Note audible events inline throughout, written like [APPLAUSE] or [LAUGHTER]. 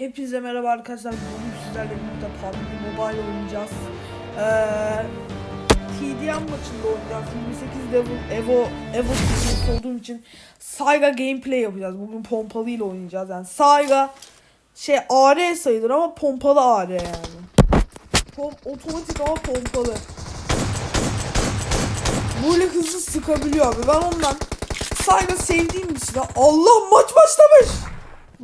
Hepinize merhaba arkadaşlar. Bugün sizlerle birlikte PUBG Mobile oynayacağız. Ee, TDM maçında oynayacağız. 28 level Evo Evo serisi olduğum için Saiga gameplay yapacağız. Bugün pompalı ile oynayacağız. Yani Saiga şey AR sayılır ama pompalı AR yani. Pom otomatik ama pompalı. Böyle hızlı sıkabiliyor abi. Ben ondan Saiga sevdiğim silah. Allah maç başlamış.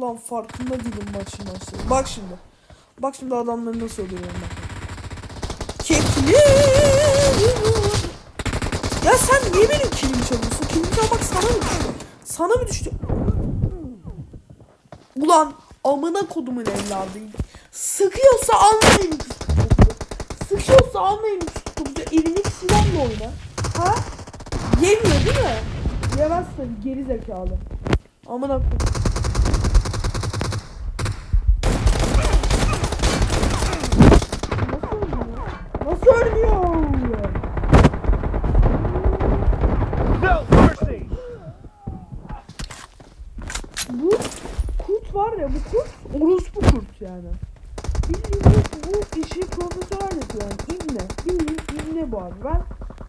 Lan farkında değilim maçın başladı. Bak şimdi. Bak şimdi adamları nasıl öldürüyorum bak. Kekli. Ya sen niye benim kilimi çalıyorsun? Kilimi çalmak sana mı düştü? Sana mı düştü? Ulan amına kodumun evladıydı. Sıkıyorsa anlayın. Sıkıyorsa anlayın. Elindeki silahla oyna. Ha? Yemiyor değil mi? Yemez tabii geri zekalı. Amına kodum. Mercy! Bu kurt var ya bu kurt orospu kurt yani. Bildiğin bu, işi profesyonel yapıyor yani. İbne. Bildiğin ibne bu abi. Ben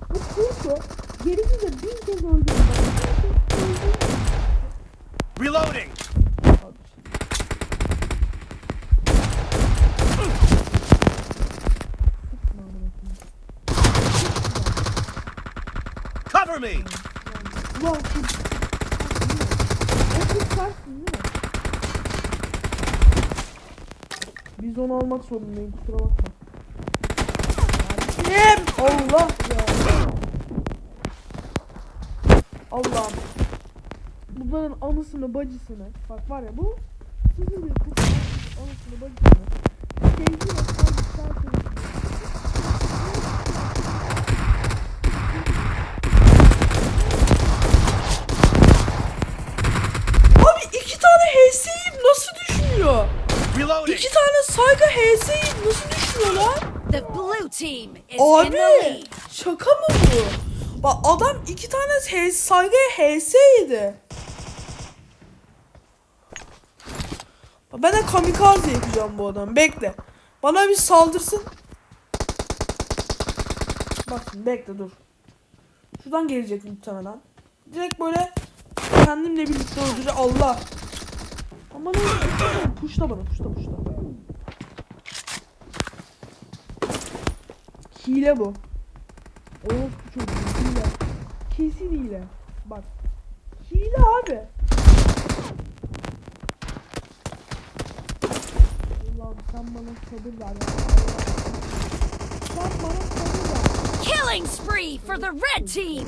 bu kurtu. Ben bin kez öldürdüm. Reloading! Abi Sıkma amına koyayım. Cover me! O kurt sensin değil mi? Biz onu almak zorundayım kusura bakma. Kim? Allah ya. Allah'ım. Bunların anısını bacısını. Bak var ya bu. Sizin bir kurt anısını bacısını. Sevgi ve saygı çerçevesinde. Abi iki tane HS'yi nasıl düşmüyor? Reloading! İki tane saygı HS'yi nasıl düşmüyor lan? The blue team is in Abi the lead. şaka mı bu? Bak adam iki tane H- saygıya HS yedi. Bak Ben de kamikaze yapacağım bu adam. Bekle. Bana bir saldırsın. Bak şimdi bekle dur. Şuradan gelecek muhtemelen. Direkt böyle kendimle birlikte öldüreceğim. Allah. Aman Allah'ım. Puşla bana puşla puşla. Hile bu. Orospu çocuğu hile. Kesin hile. Bak. Hile abi. Allah'ım sen bana sabır ver. Sen bana sabır ver. Killing spree for the red team.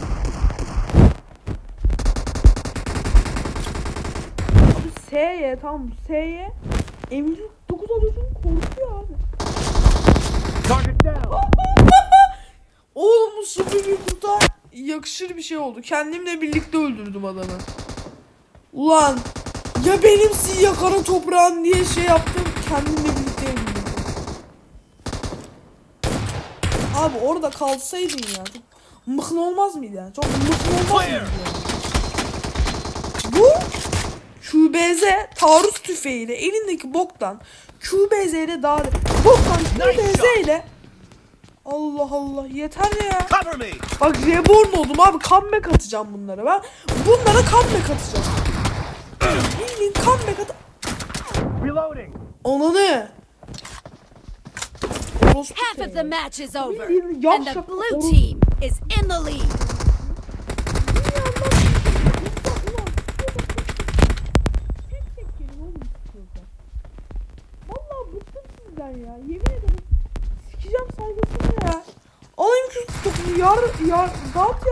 S'ye tamam S'ye M9 alıyorsun korkuyor abi. Target down! [LAUGHS] Oğlum bu süper bir kurtar yakışır bir şey oldu. Kendimle birlikte öldürdüm adamı. Ulan ya benimsin ya kara toprağın diye şey yaptım. Kendimle birlikte öldürdüm. Abi orada kalsaydın ya. Çok mıkın olmaz mıydı yani? Çok mıkın olmaz mıydı yani? Bu QBZ taarruz tüfeğiyle elindeki boktan QBZ ile daha boktan QBZ ile Allah Allah yeter ya. Cover me! Bak reborn oldum abi comeback atacağım bunlara ben. Bunlara comeback atacağım. Bildiğin comeback at... Reloading! Ananı. Orospu Half of the match is over, and the blue team is in the lead. Yar yar dağıt.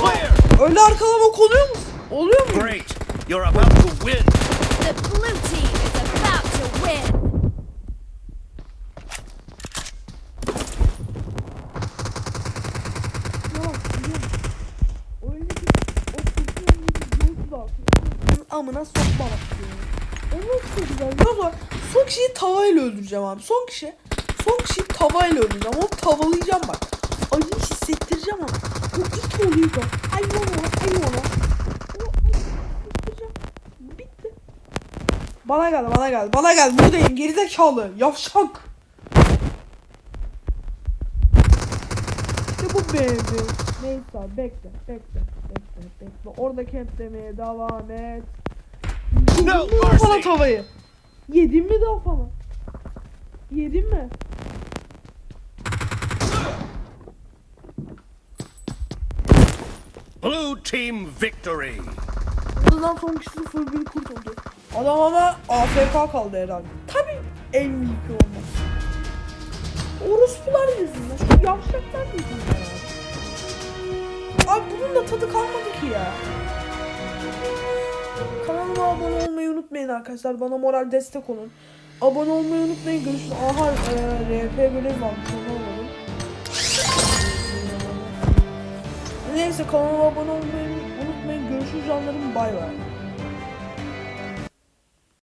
Clear! Öyle arkalama konuyor mu? Oluyor mu? Great! You're about to win! The blue team is about to win. Amına sokma bak diyor. O nasıl güzel. Ama son kişiyi tavayla öldüreceğim abi. Son kişi. Son kişiyi tavayla öldüreceğim. Onu tavalayacağım bak. Acı hissettireceğim ona. O ilk oluyor. Ay ona, ay ona. O, o hissettireceğim. Bana gel bana gel bana gel buradayım gerizekalı yavşak. İşte bu beğendi. Neyse bekle bekle bekle bekle. Orada kemplemeye devam et. No bana tavayı? Yedin mi daha bana? Yedin mi? Blue team victory. Bundan son kişi 0-1 kurtuldu. Adam ama AFK kaldı herhalde. Tabii MVP olmaz. Orospular yüzünden. Şu yavşaklar yüzünden. Abi bunun da tadı kalmadı ki ya. Kanalıma abone olmayı unutmayın arkadaşlar. Bana moral destek olun. Abone olmayı unutmayın. Görüşürüz. Aha e, RP görev varmış. Neyse kanalıma abone olmayı unutmayın. Görüşürüz canlarım. Bay bay.